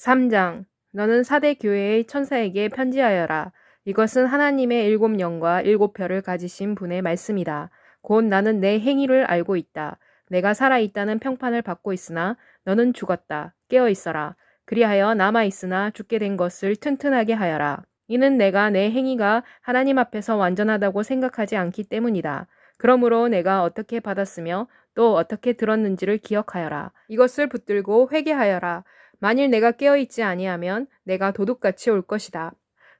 3장 너는 사대 교회의 천사에게 편지하여라. 이것은 하나님의 일곱 영과 일곱 별을 가지신 분의 말씀이다. 곧 나는 내 행위를 알고 있다. 내가 살아있다는 평판을 받고 있으나 너는 죽었다. 깨어 있어라. 그리하여 남아 있으나 죽게 된 것을 튼튼하게 하여라. 이는 내가 내 행위가 하나님 앞에서 완전하다고 생각하지 않기 때문이다. 그러므로 내가 어떻게 받았으며 또 어떻게 들었는지를 기억하여라. 이것을 붙들고 회개하여라. 만일 내가 깨어 있지 아니하면 내가 도둑같이 올 것이다.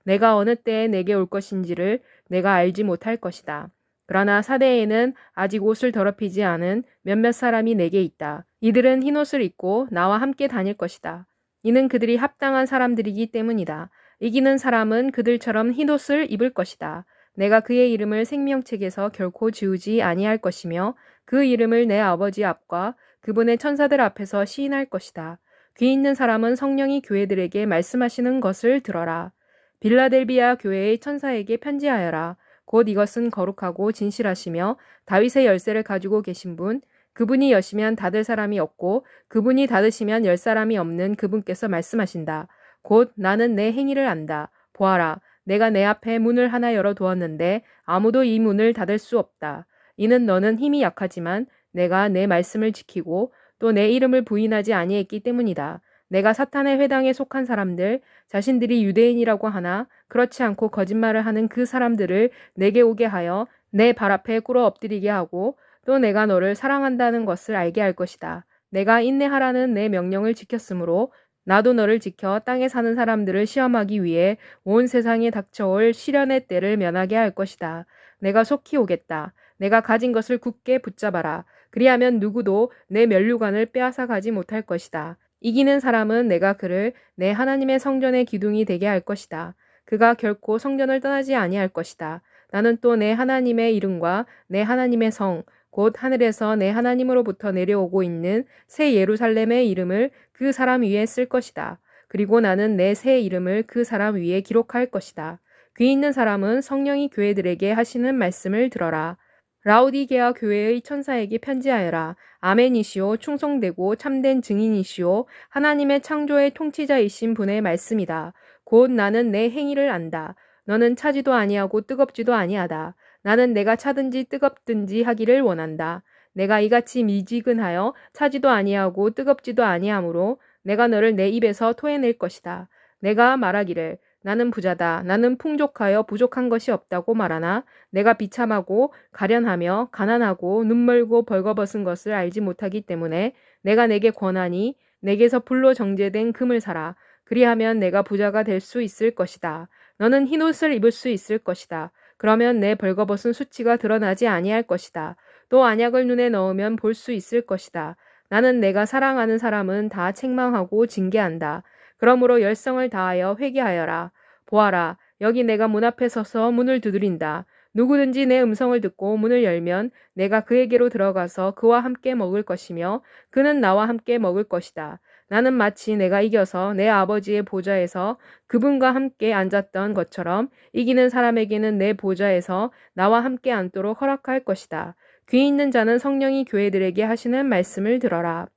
내가 어느 때에 내게 올 것인지를 내가 알지 못할 것이다. 그러나 사대에는 아직 옷을 더럽히지 않은 몇몇 사람이 내게 있다. 이들은 흰옷을 입고 나와 함께 다닐 것이다. 이는 그들이 합당한 사람들이기 때문이다. 이기는 사람은 그들처럼 흰옷을 입을 것이다. 내가 그의 이름을 생명책에서 결코 지우지 아니할 것이며 그 이름을 내 아버지 앞과 그분의 천사들 앞에서 시인할 것이다. 귀 있는 사람은 성령이 교회들에게 말씀하시는 것을 들어라. 빌라델비아 교회의 천사에게 편지하여라. 곧 이것은 거룩하고 진실하시며 다윗의 열쇠를 가지고 계신 분, 그분이 여시면 닫을 사람이 없고 그분이 닫으시면 열 사람이 없는 그분께서 말씀하신다. 곧 나는 내 행위를 안다. 보아라. 내가 내 앞에 문을 하나 열어 두었는데 아무도 이 문을 닫을 수 없다. 이는 너는 힘이 약하지만 내가 내 말씀을 지키고 또 내 이름을 부인하지 아니했기 때문이다. 내가 사탄의 회당에 속한 사람들, 자신들이 유대인이라고 하나 그렇지 않고 거짓말을 하는 그 사람들을 내게 오게 하여 내 발 앞에 꿇어 엎드리게 하고 또 내가 너를 사랑한다는 것을 알게 할 것이다. 내가 인내하라는 내 명령을 지켰으므로 나도 너를 지켜 땅에 사는 사람들을 시험하기 위해 온 세상에 닥쳐올 시련의 때를 면하게 할 것이다. 내가 속히 오겠다. 내가 가진 것을 굳게 붙잡아라. 그리하면 누구도 내 면류관을 빼앗아 가지 못할 것이다. 이기는 사람은 내가 그를 내 하나님의 성전의 기둥이 되게 할 것이다. 그가 결코 성전을 떠나지 아니할 것이다. 나는 또 내 하나님의 이름과 내 하나님의 성, 곧 하늘에서 내 하나님으로부터 내려오고 있는 새 예루살렘의 이름을 그 사람 위에 쓸 것이다. 그리고 나는 내 새 이름을 그 사람 위에 기록할 것이다. 귀 있는 사람은 성령이 교회들에게 하시는 말씀을 들어라. 라우디게아 교회의 천사에게 편지하여라. 아멘이시오 충성되고 참된 증인이시오 하나님의 창조의 통치자이신 분의 말씀이다. 곧 나는 내 행위를 안다. 너는 차지도 아니하고 뜨겁지도 아니하다. 나는 내가 차든지 뜨겁든지 하기를 원한다. 내가 이같이 미지근하여 차지도 아니하고 뜨겁지도 아니하므로 내가 너를 내 입에서 토해낼 것이다. 내가 말하기를 나는 부자다. 나는 풍족하여 부족한 것이 없다고 말하나 내가 비참하고 가련하며 가난하고 눈멀고 벌거벗은 것을 알지 못하기 때문에 내가 내게 권하니 내게서 불로 정제된 금을 사라. 그리하면 내가 부자가 될 수 있을 것이다. 너는 흰 옷을 입을 수 있을 것이다. 그러면 내 벌거벗은 수치가 드러나지 아니할 것이다. 또 안약을 눈에 넣으면 볼 수 있을 것이다. 나는 내가 사랑하는 사람은 다 책망하고 징계한다. 그러므로 열성을 다하여 회개하여라. 보아라, 여기 내가 문 앞에 서서 문을 두드린다. 누구든지 내 음성을 듣고 문을 열면 내가 그에게로 들어가서 그와 함께 먹을 것이며 그는 나와 함께 먹을 것이다. 나는 마치 내가 이겨서 내 아버지의 보좌에서 그분과 함께 앉았던 것처럼 이기는 사람에게는 내 보좌에서 나와 함께 앉도록 허락할 것이다. 귀 있는 자는 성령이 교회들에게 하시는 말씀을 들어라.